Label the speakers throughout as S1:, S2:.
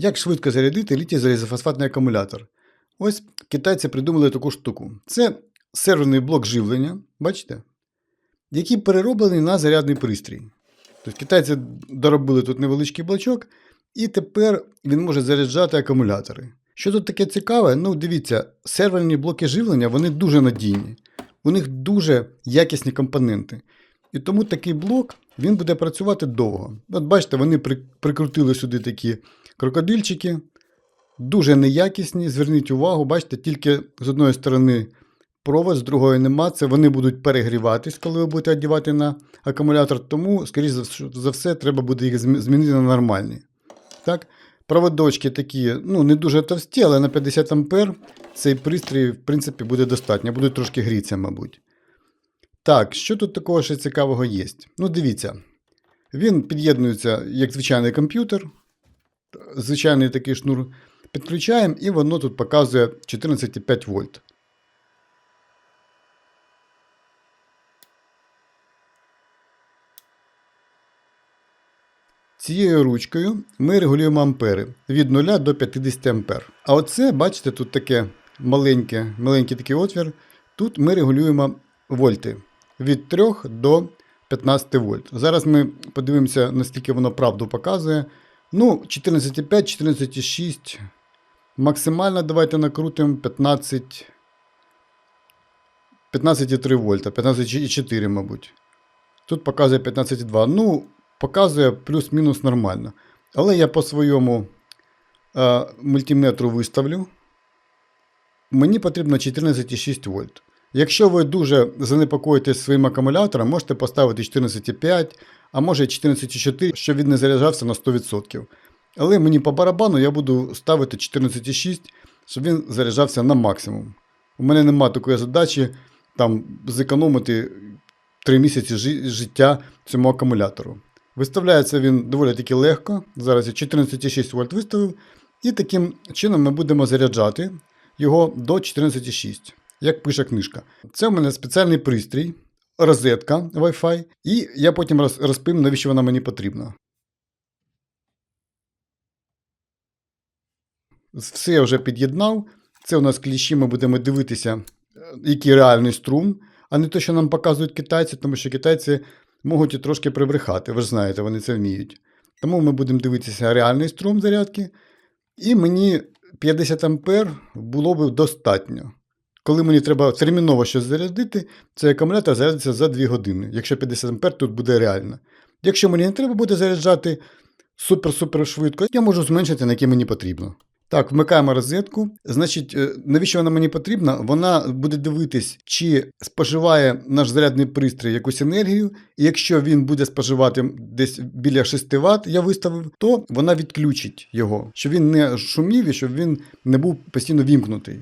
S1: Як швидко зарядити літій залізофосфатний акумулятор? Ось китайці придумали таку штуку. Це серверний блок живлення, бачите? Який перероблений на зарядний пристрій. Тобто китайці доробили тут невеличкий блочок, і тепер він може заряджати акумулятори. Що тут таке цікаве? Ну, дивіться, серверні блоки живлення вони дуже надійні. У них дуже якісні компоненти. І тому такий блок він буде працювати довго. От бачите, вони при- прикрутили сюди такі крокодильчики, дуже неякісні. Зверніть увагу, бачите, тільки з одної сторони провод, з другої нема. Це вони будуть перегріватись, коли ви будете одягати на акумулятор. Тому, скоріш за все, треба буде їх змінити на нормальні. Так? Проводочки такі, ну, не дуже товсті, але на 50 ампер цей пристрій, в принципі, буде достатньо. Будуть трошки грітися, мабуть. Так, що тут такого ще цікавого є? Ну, дивіться. Він під'єднується як звичайний комп'ютер. Звичайний такий шнур підключаємо, і воно тут показує 14,5 вольт. Цією ручкою ми регулюємо ампери від 0 до 50 ампер. А оце, бачите, тут таке маленьке, маленький такий отвір. Тут ми регулюємо вольти від 3 до 15 вольт. Зараз ми подивимося, наскільки воно правду показує. Ну, 14,5, 14,6. Максимально давайте накрутимо 15. 15,3 вольта, 15,4, мабуть. Тут показує 15,2. Ну, показує плюс-мінус нормально. Але я по своєму е, мультиметру виставлю. Мені потрібно 14,6 вольт. Якщо ви дуже занепокоїтесь своїм акумулятором, можете поставити 14,5, а може 14,4, щоб він не заряджався на 100%. Але мені по барабану я буду ставити 14,6, щоб він заряджався на максимум. У мене нема такої задачі там, зекономити 3 місяці жи- життя цьому акумулятору. Виставляється він доволі таки легко. Зараз я 14,6 вольт виставив. І таким чином ми будемо заряджати його до 14,6, як пише книжка. Це у мене спеціальний пристрій, розетка Wi-Fi, і я потім роз- розповім, навіщо вона мені потрібна. Все я вже під'єднав. Це у нас кліщі, ми будемо дивитися, е, який реальний струм, а не те, що нам показують китайці, тому що китайці можуть і трошки прибрехати, ви ж знаєте, вони це вміють. Тому ми будемо дивитися реальний струм зарядки. І мені 50 ампер було б достатньо. Коли мені треба терміново щось зарядити, цей акумулятор зарядиться за 2 години. Якщо 50 ампер тут буде реально. Якщо мені не треба буде заряджати супер-супер швидко, я можу зменшити, на який мені потрібно. Так, вмикаємо розетку. Значить, е, навіщо вона мені потрібна? Вона буде дивитись, чи споживає наш зарядний пристрій якусь енергію, і якщо він буде споживати десь біля 6 Вт, я виставив, то вона відключить його, щоб він не шумів і щоб він не був постійно вімкнутий.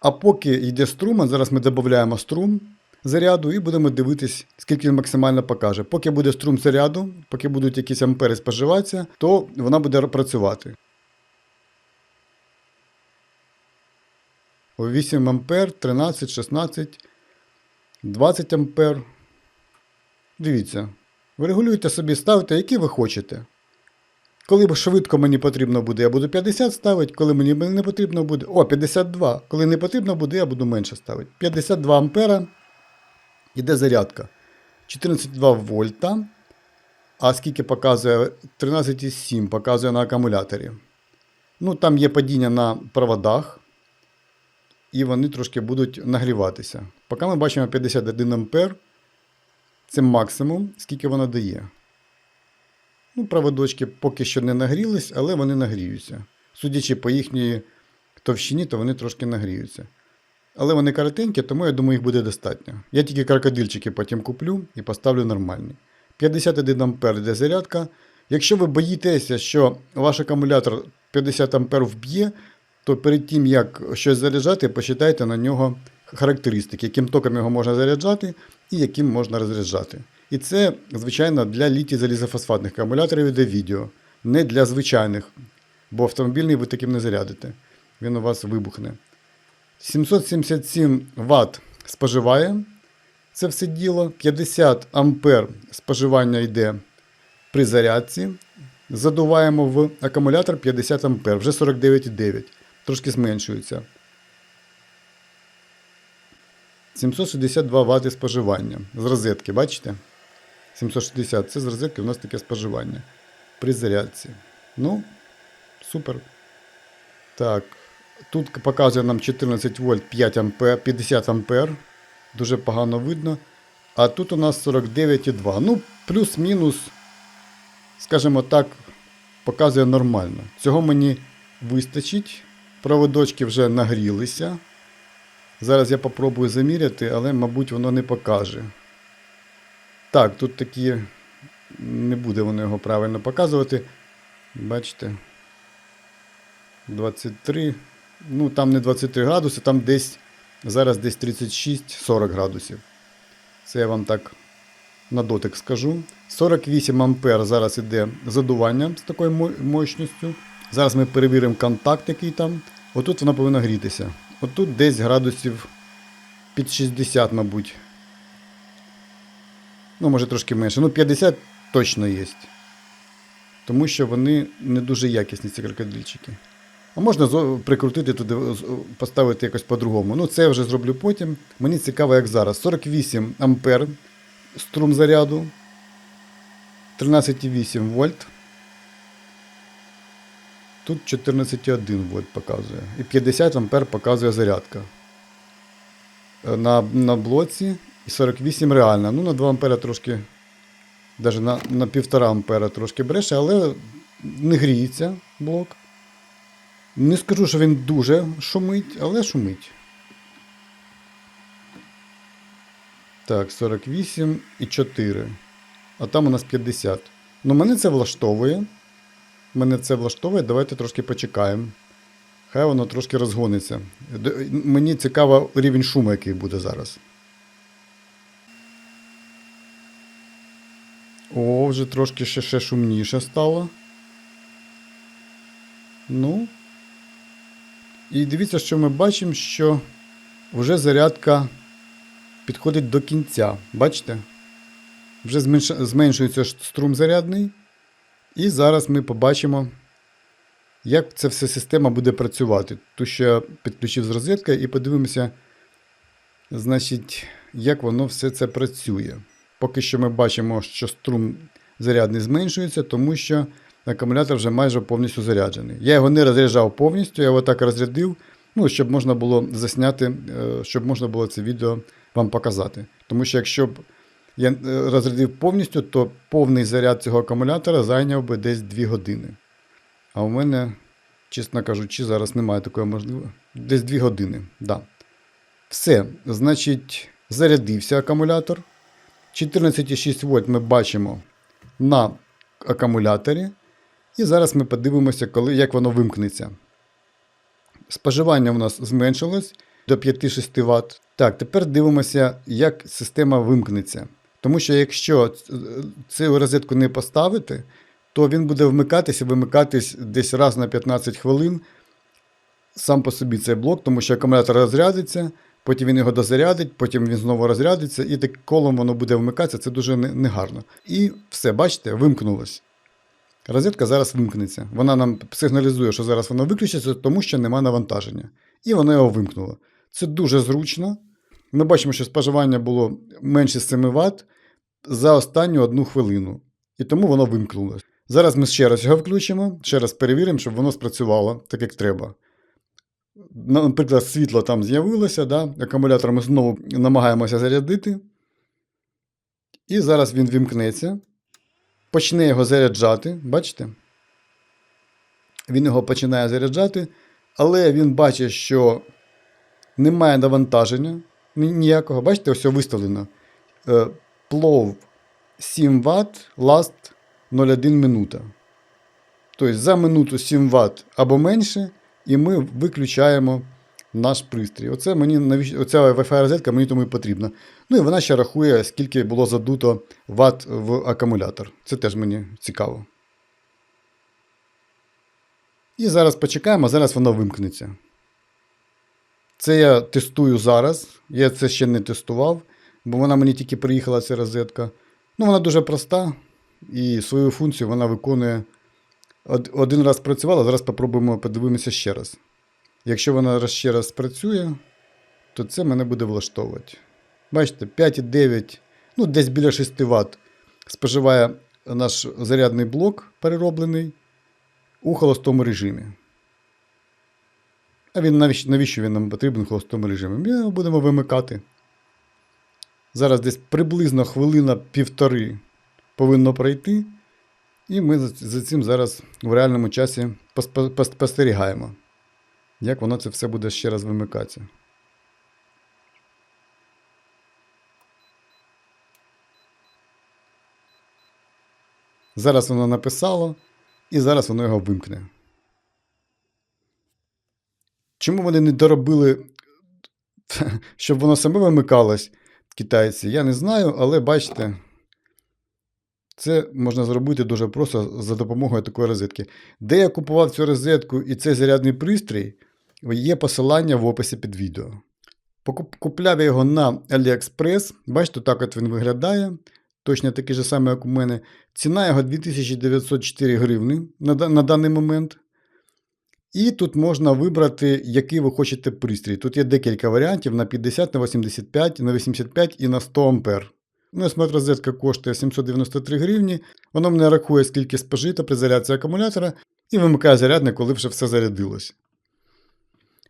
S1: А поки йде струм, зараз ми додаємо струм заряду і будемо дивитись, скільки він максимально покаже. Поки буде струм заряду, поки будуть якісь ампери споживатися, то вона буде працювати. О 8 ампер, 13, 16, 20 ампер. Дивіться. Ви регулюєте собі, ставите, які ви хочете. Коли швидко мені потрібно буде, я буду 50 ставити, коли мені не потрібно буде. О, 52. Коли не потрібно буде, я буду менше ставити. 52 ампера. Іде зарядка. 14,2 вольта. А скільки показує 13,7 показує на акумуляторі. Ну, там є падіння на проводах і вони трошки будуть нагріватися. Поки ми бачимо 51 ампер, це максимум, скільки вона дає. Ну, проводочки поки що не нагрілись, але вони нагріються. Судячи по їхній товщині, то вони трошки нагріються. Але вони коротенькі, тому я думаю, їх буде достатньо. Я тільки крокодильчики потім куплю і поставлю нормальні. 51 ампер для зарядка. Якщо ви боїтеся, що ваш акумулятор 50 ампер вб'є, то перед тим, як щось заряджати, посчитайте на нього характеристики, яким током його можна заряджати і яким можна розряджати. І це, звичайно, для літій залізофосфатних акумуляторів іде відео, не для звичайних, бо автомобільний ви таким не зарядите. Він у вас вибухне. 777 Вт споживає це все діло. 50 ампер споживання йде при зарядці. Задуваємо в акумулятор 50 А, вже 49,9. Трошки зменшується. 762 Вт споживання. З розетки, бачите? 760. Це з розетки у нас таке споживання. При зарядці. Ну, супер. Так. Тут показує нам 14 вольт 5 ампер, 50 ампер. Дуже погано видно. А тут у нас 49,2. Ну, плюс-мінус, скажімо так, показує нормально. Цього мені вистачить. Проводочки вже нагрілися. Зараз я попробую заміряти, але, мабуть, воно не покаже. Так, тут такі. Не буде воно його правильно показувати. Бачите. 23. Ну, там не 23 градуси, там десь. Зараз десь 36-40 градусів. Це я вам так на дотик скажу. 48 ампер зараз іде задування з такою мощністю. Зараз ми перевіримо контакт, який там. Отут вона повинна грітися. Отут десь градусів під 60, мабуть. Ну, може трошки менше. Ну, 50 точно є. Тому що вони не дуже якісні, ці крокодильчики. А можна прикрутити туди, поставити якось по-другому. Ну, це я вже зроблю потім. Мені цікаво, як зараз. 48 ампер струм заряду. 13,8 вольт. Тут 14,1 вольт показує. І 50 ампер показує зарядка. Е, На, на блоці і 48 реальна. Ну, на 2 ампера трошки. Навіть на, на 1,5 ампера трошки бреше, але не гріється блок. Не скажу, що він дуже шумить, але шумить. Так, 48 і 4. А там у нас 50. Ну, мене це влаштовує. Мене це влаштовує. Давайте трошки почекаємо. Хай воно трошки розгониться. Мені цікаво рівень шуму, який буде зараз. О, вже трошки ще, ще шумніше стало. Ну. І дивіться, що ми бачимо, що вже зарядка підходить до кінця. Бачите? Вже зменш- зменшується струм зарядний. І зараз ми побачимо, як ця вся система буде працювати. Ту, що я підключив з розеткою, і подивимося, значить, як воно все це працює. Поки що ми бачимо, що струм зарядний зменшується, тому що акумулятор вже майже повністю заряджений. Я його не розряджав повністю, я його так розрядив, ну, щоб можна було засняти, е, щоб можна було це відео вам показати. Тому що якщо б я е, розрядив повністю, то повний заряд цього акумулятора зайняв би десь 2 години. А у мене, чесно кажучи, зараз немає такої можливості. Десь 2 години. Да. Все. Значить, зарядився акумулятор. 14,6 вольт ми бачимо на акумуляторі. І зараз ми подивимося, коли, як воно вимкнеться. Споживання у нас зменшилось до 5-6 Вт. Так, тепер дивимося, як система вимкнеться. Тому що якщо цю розетку не поставити, то він буде вмикатися, вимикатись десь раз на 15 хвилин сам по собі цей блок, тому що акумулятор розрядиться, потім він його дозарядить, потім він знову розрядиться, і так колом воно буде вмикатися, це дуже негарно. І все, бачите, вимкнулось. Розетка зараз вимкнеться. Вона нам сигналізує, що зараз воно виключиться, тому що нема навантаження. І воно його вимкнуло. Це дуже зручно. Ми бачимо, що споживання було менше 7 Вт за останню одну хвилину. І тому воно вимкнулося. Зараз ми ще раз його включимо, ще раз перевіримо, щоб воно спрацювало так, як треба. Наприклад, світло там з'явилося, да? акумулятор ми знову намагаємося зарядити. І зараз він вімкнеться. Почне його заряджати, бачите? Він його починає заряджати, але він бачить, що немає навантаження ніякого. Bачите, ось виставлено. Е, Плов 7 Вт, last 0,1 минута. Тобто за минуту 7 Вт або менше, і ми виключаємо наш пристрій. Оце мені оця Wi-Fi розетка мені тому і потрібна. Ну і вона ще рахує, скільки було задуто Вт в акумулятор. Це теж мені цікаво. І зараз почекаємо, зараз воно вимкнеться. Це я тестую зараз. Я це ще не тестував, бо вона мені тільки приїхала ця розетка. Ну, вона дуже проста і свою функцію вона виконує Один раз працювала, зараз попробуємо подивимося ще раз. Якщо вона ще раз працює, то це мене буде влаштовувати. Бачите, 5,9, ну десь біля 6 Вт споживає наш зарядний блок перероблений у холостому режимі. А він навіщо, навіщо він нам потрібен в холостому режимі? Ми його будемо вимикати. Зараз десь приблизно хвилина півтори повинно пройти. І ми за, цим зараз в реальному часі пос- пос- спостерігаємо, як воно це все буде ще раз вимикатися. Зараз воно написало, і зараз воно його вимкне. Чому вони не доробили, щоб воно саме вимикалось, китайці, я не знаю, але бачите, це можна зробити дуже просто за допомогою такої розетки. Де я купував цю розетку і цей зарядний пристрій, є посилання в описі під відео. Купляв я його на AliExpress. Бачите, так от він виглядає. Точно такий же самий, як у мене. Ціна його 2904 гривни на, на даний момент. І тут можна вибрати, який ви хочете пристрій. Тут є декілька варіантів на 50, на 85, на 85 і на 100 ампер. Ну, смарт-розетка коштує 793 гривні. Воно мене рахує, скільки спожито при зарядці акумулятора, і вимикає зарядник, коли вже все зарядилось.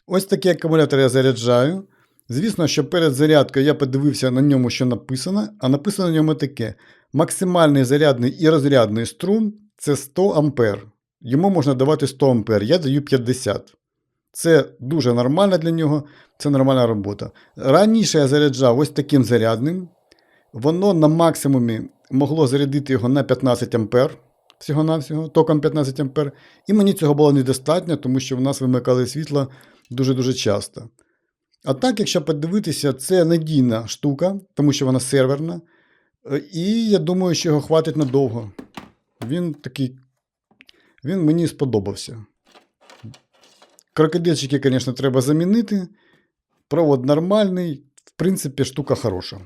S1: Ось такий акумулятор я заряджаю. Звісно, що перед зарядкою я подивився на ньому, що написано, а написано на ньому таке: максимальний зарядний і розрядний струм це 100 ампер. Йому можна давати 100 ампер, я даю 50. Це дуже нормально для нього, це нормальна робота. Раніше я заряджав ось таким зарядним. Воно на максимумі могло зарядити його на 15 ампер, всього-навсього, током 15 ампер. І мені цього було недостатньо, тому що в нас вимикали світло дуже-дуже часто. А так, якщо подивитися, це надійна штука, тому що вона серверна. І я думаю, що його хватить надовго. Він такий. Він мені сподобався. Крокодильчики, звісно, треба замінити. Провод нормальний. В принципі, штука хороша.